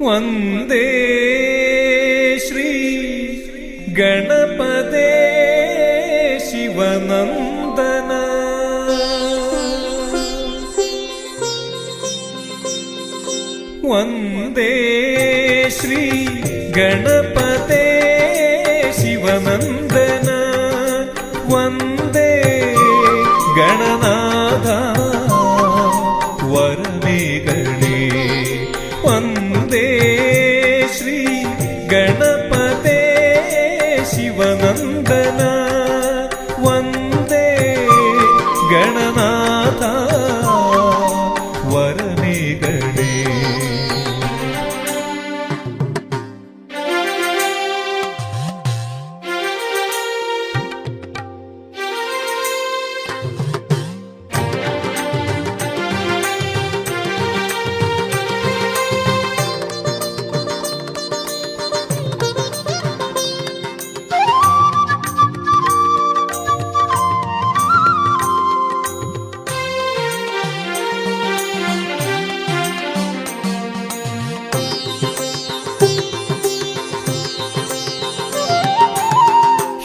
വന്ദേ ശ്രീ ഗണപതേ ശിവനന്ദന. വന്ദേ ശ്രീ ഗണപതേ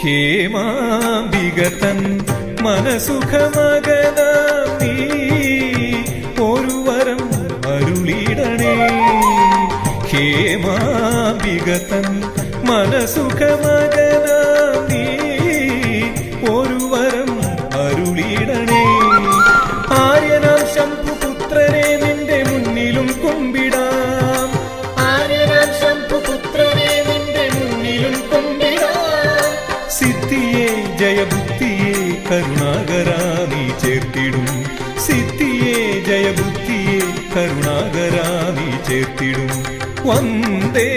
ഹേമാംബികതൻ മനസുഖമകന നീ. ഒരു വരം അരുളിടണേ. ഹേമാംബികതൻ മനസുഖമകന വന്ദേ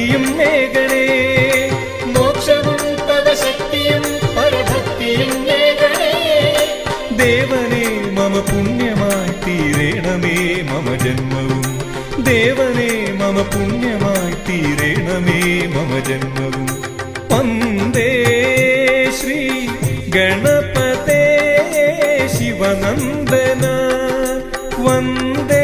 പരഭക്തിയും മേഘനേ. മോക്ഷവും പദശക്തിയും ശക്തിയും പരഭക്തിയും മേഘണേ ദേവനെ മമ പുണ്യമായി തീരേണമേ മമ ജന്മവും. ദേവനെ മമ പുണ്യമായി തീരേണമേ മമ ജന്മവും. വന്ദേ ശ്രീ ഗണപതേ ശിവനന്ദന. വന്ദേ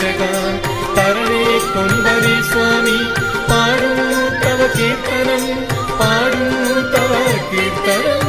ಜಗ ತರಣೆ ಕೊಂಬರಿ ಸ್ವಾಮಿ ಪಾಡು ತವ ಕೀರ್ತನಂ ಪಾಡು ತವ ಕೀರ್ತನ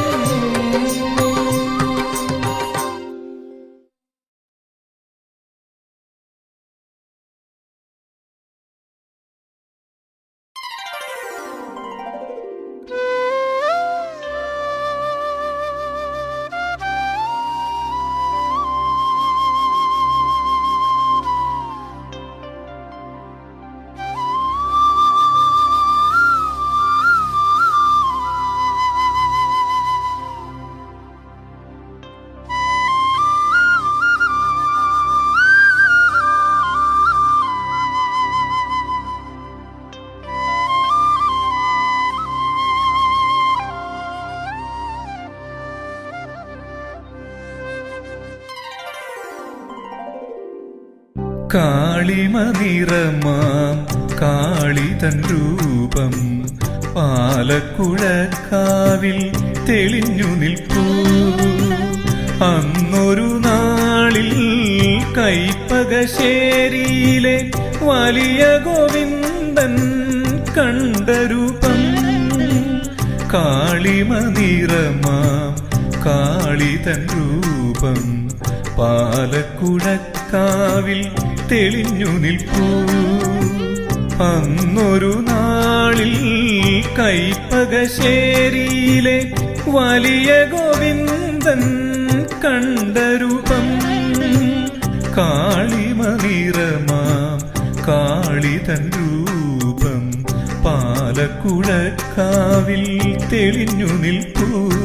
കാളിമ നിറമാം കാളിതൻ രൂപം. പാലക്കുഴക്കാവിൽ തെളിഞ്ഞു നിൽക്കൂ. അന്നൊരു നാളിൽ കൈപ്പകശ്ശേരിയിലെ വലിയ ഗോവിന്ദൻ കണ്ട രൂപം. നിറമാം കാളിതൻ രൂപം. പാലക്കുഴക്കാവിൽ തെളിഞ്ഞു നിൽക്കൂ അന്നൊരു നാളിൽ കൈപ്പകശ്ശേരിയിലെ വലിയ ഗോവിന്ദൻ കണ്ട രൂപം. കാളിമ നിറമാം കാളിതൻ രൂപം. പാലക്കുഴക്കാവിൽ തെളിഞ്ഞു നിൽക്കൂ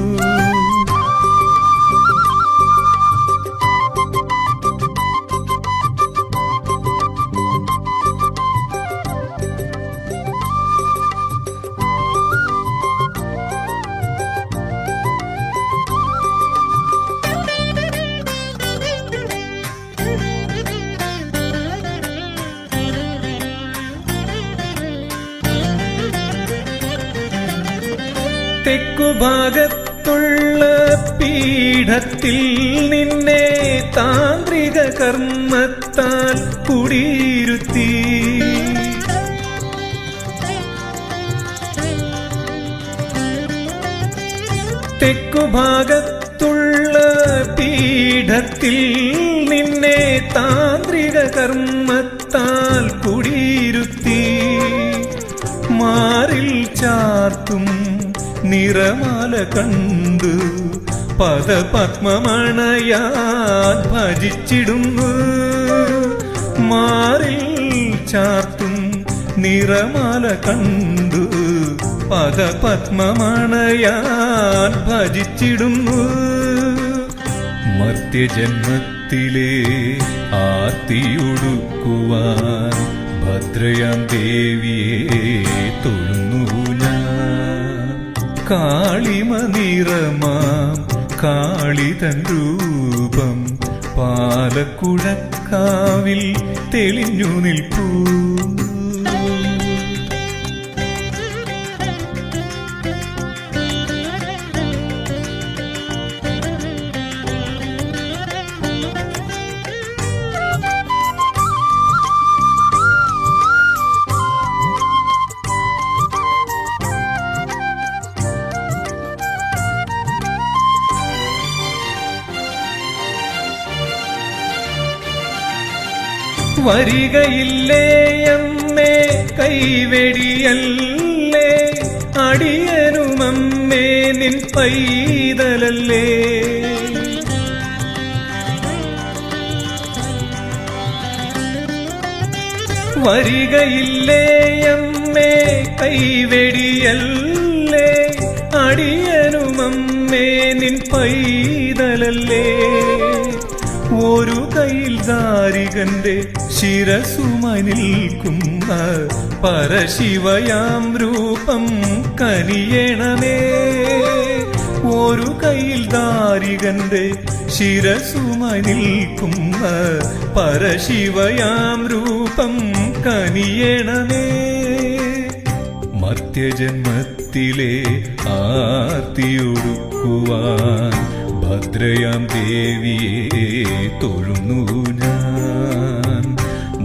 തെക്കുഭാഗത്തുള്ള പീഠത്തിൽ നിന്നെ താന്ത്രിക കർമ്മത്താൽ കുടിയിരുത്തി. തെക്കുഭാഗത്തുള്ള പീഠത്തിൽ നിന്നെ താന്ത്രിക കർമ്മത്താൽ കുടിയിരുത്തി. മാറിൽ ചാർത്തും നിറമാല കണ്ടു. പദപത്മമണയാൻ ഭജിച്ചിടുന്നു. മാറിൽ ചാർത്തും നിറമാല കണ്ടു. പദപത്മമണയാൻ ഭജിച്ചിടുന്നു. മർത്യജന്മത്തിലെ ആർത്തിയൊടുക്കുവാൻ ഭദ്രയാം ദേവിയെ തൊഴുന്നു. കാളിമ നിറമാം കാളിതൻ രൂപം പാലക്കുഴക്കാവിൽ തെളിഞ്ഞു നിൽപ്പൂ. വരികയില്ലേ അമ്മേ? കൈവെടിയല്ലേ? അടിയനുമമ്മേ നിൻ പൈതലല്ലേ? വരികയില്ലേ അമ്മേ? കൈവെടിയല്ലേ? അടിയനുമമ്മേ നിൻ പൈതലല്ലേ? ഒരു കയ്യിൽ ദാരികന്റെ ശിരസുമനിൽക്കുന്ന പരശിവയാം രൂപം കനിയണമേ. ഒരു കയ്യിൽ ദാരികന്റെ ശിരസുമനിൽക്കുന്ന പരശിവയാം രൂപം കനിയണമേ. മർത്യജന്മത്തിലെ ആർത്തിയൊടുക്കുവാൻ ഭദ്രയാം ദേവിയെ തൊഴുന്നു ഞാൻ.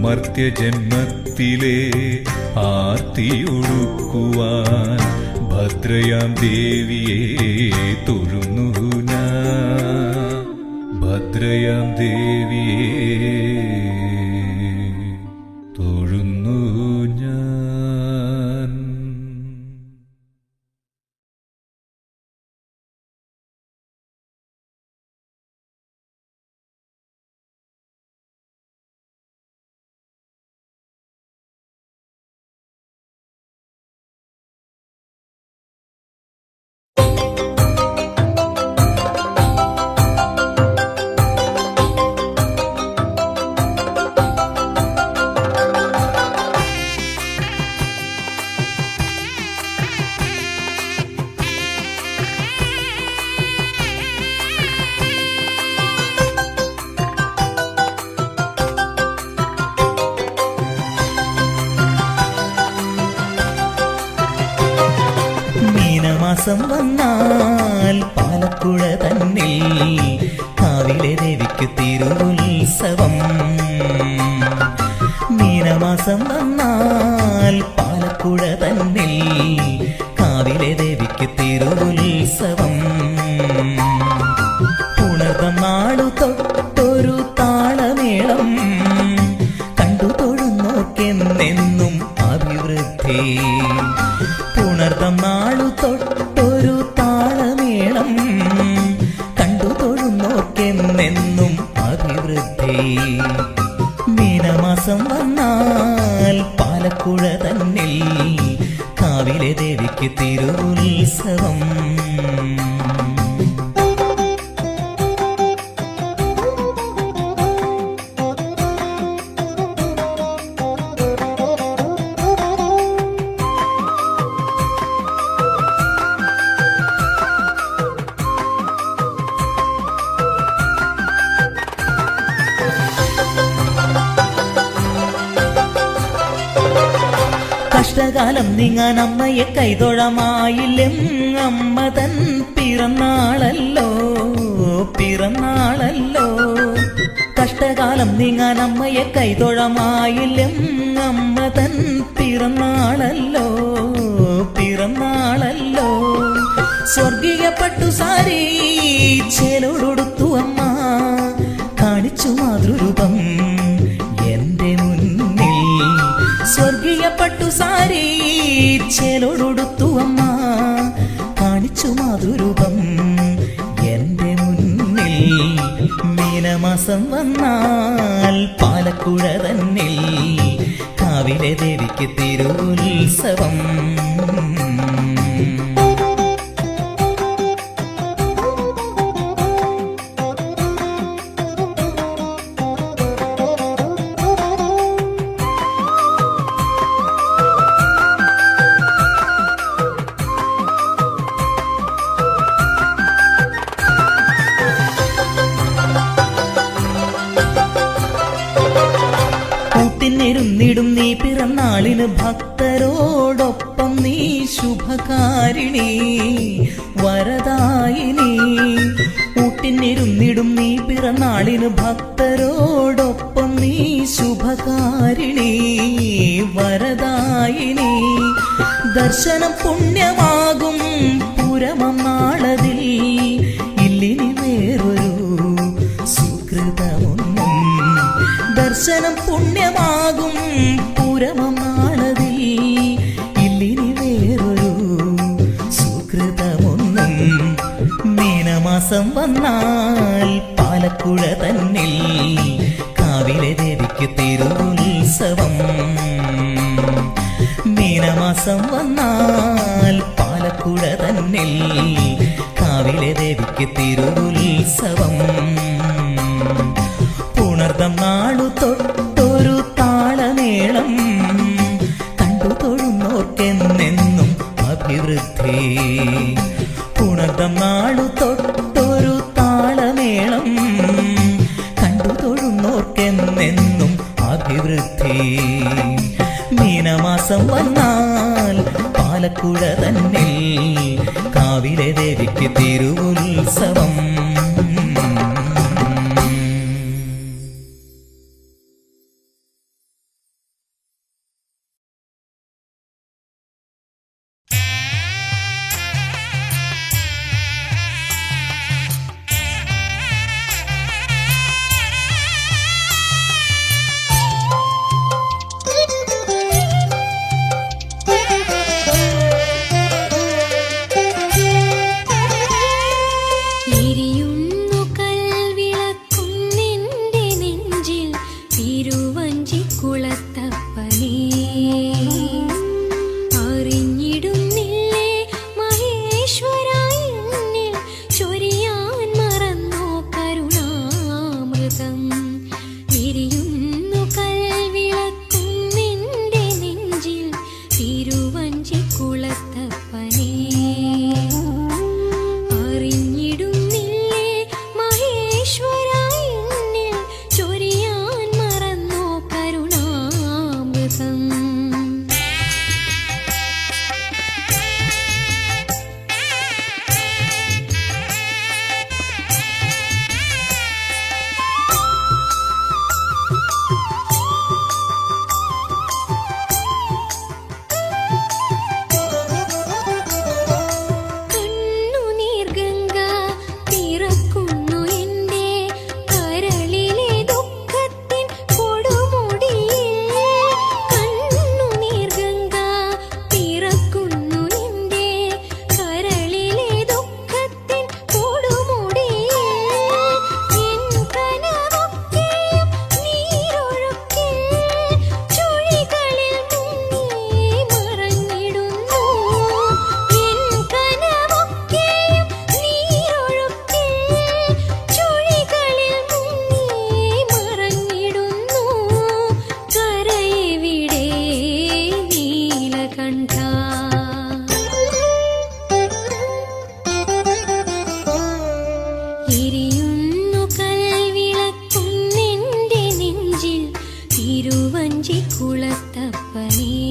മർത്യജന്മത്തിലെ ആർത്തിയൊടുക്കുവാൻ ഭദ്രയാം ദേവിയെ തൊഴുന്നു ഞാൻ. ഭദ്രയാം ദേവിയെ കാവിലെ ദേവിക്ക് തിരുവുത്സവം. മീനമാസം വന്നാൽ കഷ്ടകാലം നീങ്ങാൻ അമ്മയെ കൈതൊഴമായില്ലും അമ്മ തൻ പിറന്നാളല്ലോ പിറന്നാളല്ലോ. കഷ്ടകാലം നീങ്ങാൻ അമ്മയെ കൈതൊഴമായില്ലും അമ്മ തൻ പിറന്നാളല്ലോ പിറന്നാളല്ലോ. സ്വർഗീയ പട്ടു സാരി ചേലോടൊടുത്തു അമ്മ സാരി ചേലോടൊടുത്തു അമ്മ. കാണിച്ചു മാതുരൂപം എന്റെ മുന്നിൽ മീനമാസം വന്നാൽ പാലക്കുഴ തന്നിൽ കാവിലെ ദേവിക്ക് തിരുവുത്സവം. ശുഭകാരിണി വരദായിനി. ഊട്ടിനിരുന്നിടും നീ പിറന്നാളിന് ഭക്തരോടൊപ്പം നീ ശുഭകാരിണി വരദായിനി. ദർശനം പുണ്യമാകും വന്നാൽ പാലക്കുഴ തന്നിൽ കാവിലെ ദേവിക്ക് തിരുവുത്സവം. മീനമാസം വന്നാൽ പാലക്കുഴ തന്നിൽ കാവിലെ ദേവിക്ക് തിരുവുത്സവം. മീനമാസം വന്നാൽ പാലക്കുഴ തന്നിൽ കാവിലെ ദേവിക്ക് തിരുവുത്സവം. கருத்தப்பனே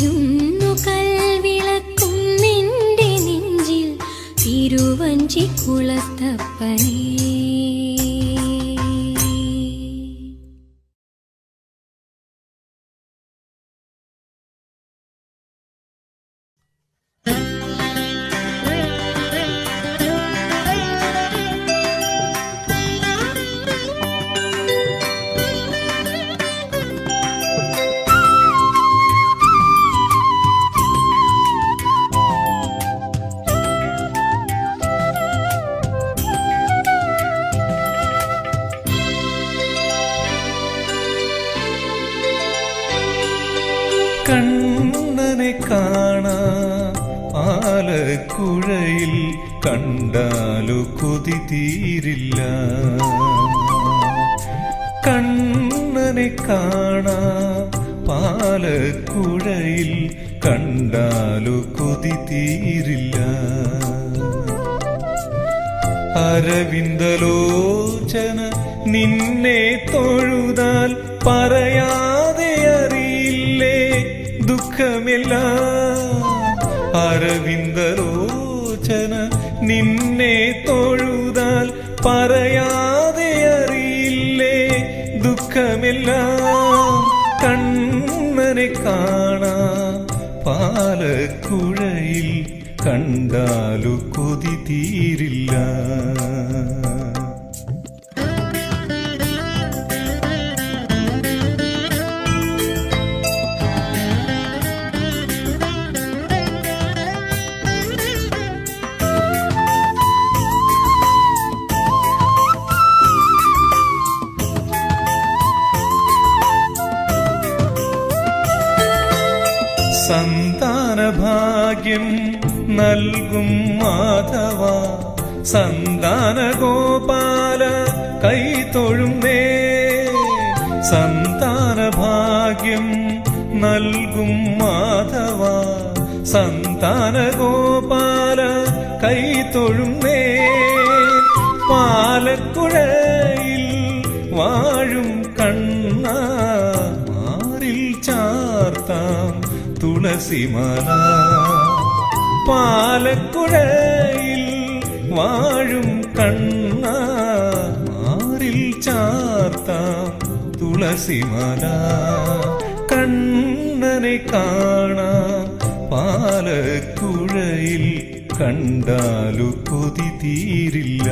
എരിയുന്നു കൽവിളക്കും നിന്റെ നെഞ്ചിൽ തിരുവഞ്ചി കുളത്തപ്പനേ. തീരില്ല കണ്ണനെ കാണാ പാലക്കുഴയിൽ കണ്ടാലു കൊതി തീരില്ല. അരവിന്ദലോചന നിന്നെ തൊഴുതാൽ പറയാതെ അറിയില്ലേ ദുഃഖമില്ല. അരവിന്ദലോചന നിന്നെ തൊഴുതാൽ പറയാതെ അറിയില്ലേ? ദുഃഖമില്ല കണ്ണനെ കാണാ. പാലക്കുഴയിൽ കണ്ടാലു കൊതി തീരില്ല. നൽകും മാധവ. സന്താന ഗോപാല കൈതൊഴുന്നേ സന്താനഭാഗ്യം നൽകും മാധവ. സന്താന ഗോപാല കൈതൊഴുന്നേ പാലക്കുഴയിൽ വാഴും കണ്ണ. മാറിൽ ചാർത്താം തുളസിമല. പാലക്കുഴയിൽ വാഴും കണ്ണ മാറിൽ ചാർത്താം തുളസിമല കണ്ണനെ കാണാം പാലക്കുഴയിൽ കണ്ടാലു കൊതി തീരില്ല.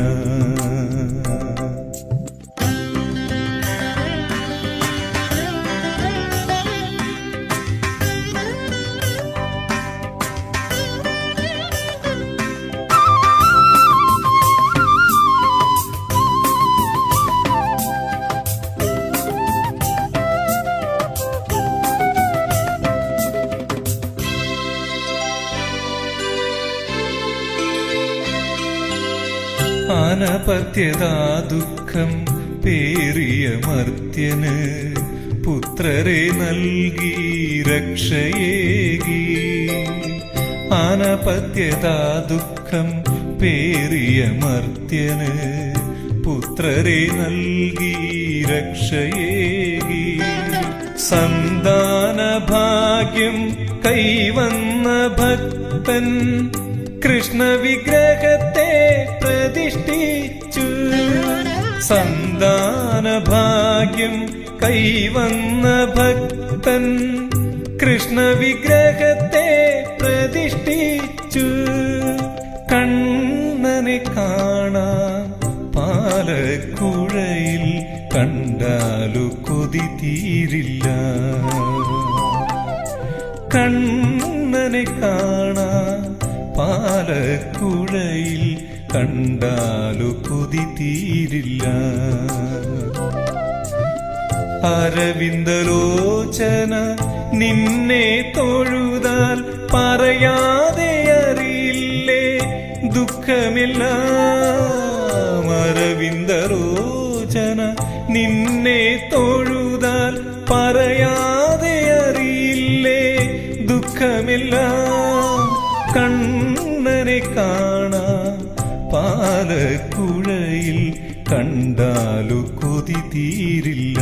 അനപത്യതാ ദുഃഖം പേറിയ മർത്യന് പുത്രരെ നൽകി രക്ഷയേകി. അനപത്യതാ ദുഃഖം പേറിയ മർത്യന് പുത്രരെ നൽകി രക്ഷയേകി. സന്താന ഭാഗ്യം കൈവന്ന ഭക്തൻ കൃഷ്ണ വിഗ്രഹത്തെ പ്രതിഷ്ഠിച്ചു സന്താന ഭാഗ്യം കൈവന്ന ഭക്തൻ കൃഷ്ണ വിഗ്രഹത്തെ പ്രതിഷ്ഠിച്ചു. കണ്ണനെ കാണാൻ പാലക്കുഴയിൽ കണ്ടാലു കൊതി തീരില്ല. കണ്ണനെ കാണാൻ പാലക്കുഴയിൽ കണ്ടാലു കുതി തീരില്ല. അരവിന്ദലോചന നിന്നെ തൊഴുതാൽ പറയാതെ അറിയില്ലേ? ദുഃഖമില്ല. അരവിന്ദലോചന നിന്നെ തൊഴുതാൽ പറയാതെ അറിയില്ലേ? ദുഃഖമില്ല. ആലക്കുഴയിൽ കണ്ടാലു കൊതി തീരില്ല.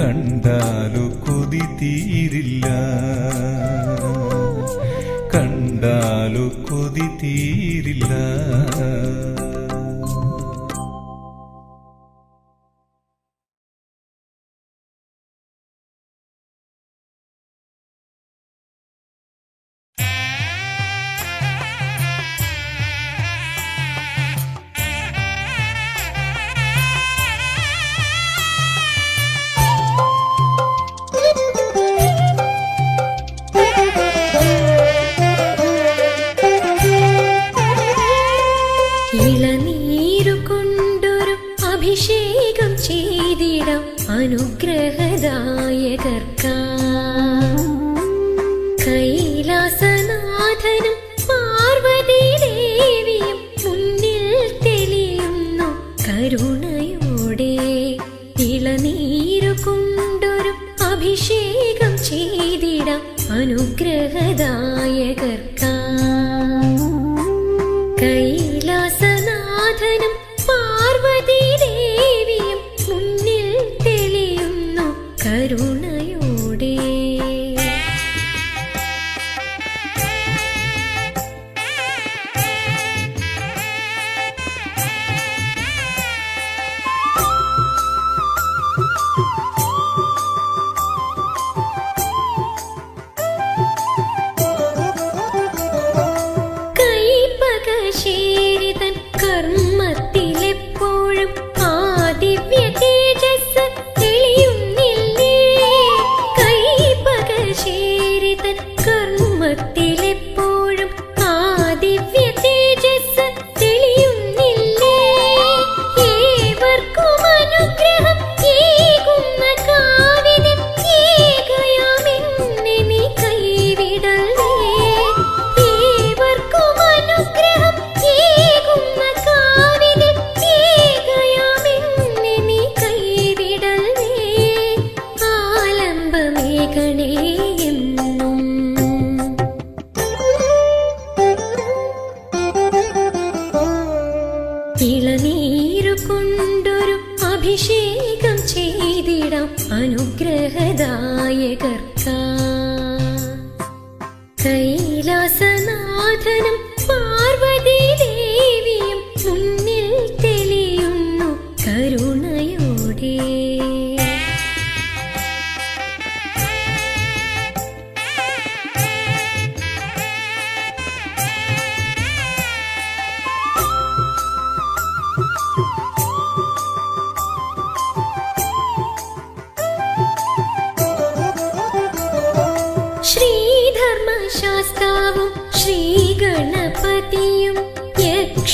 കണ്ടാലു കൊതി തീരില്ല. കണ്ടാലു കൊതി തീരില്ല. അനുഗ്രഹദായകർക്ക കൈ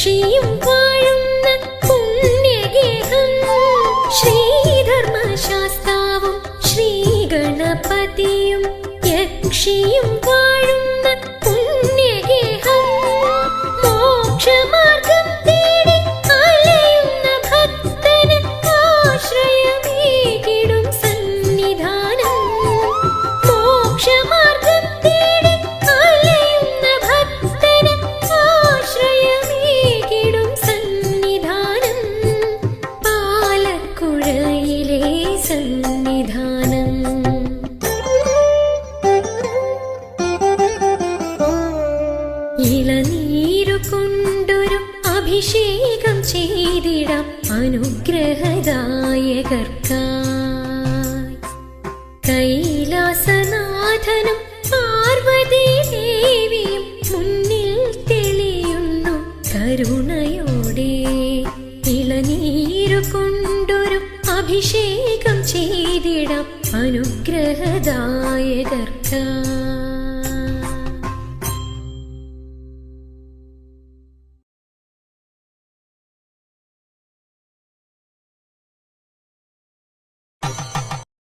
കൃഷിയും വാഴുന്ന പുണ്യഗേഹം. ശ്രീധർമ്മശാസ്താവും ശ്രീഗണപതിയും യക്ഷിയും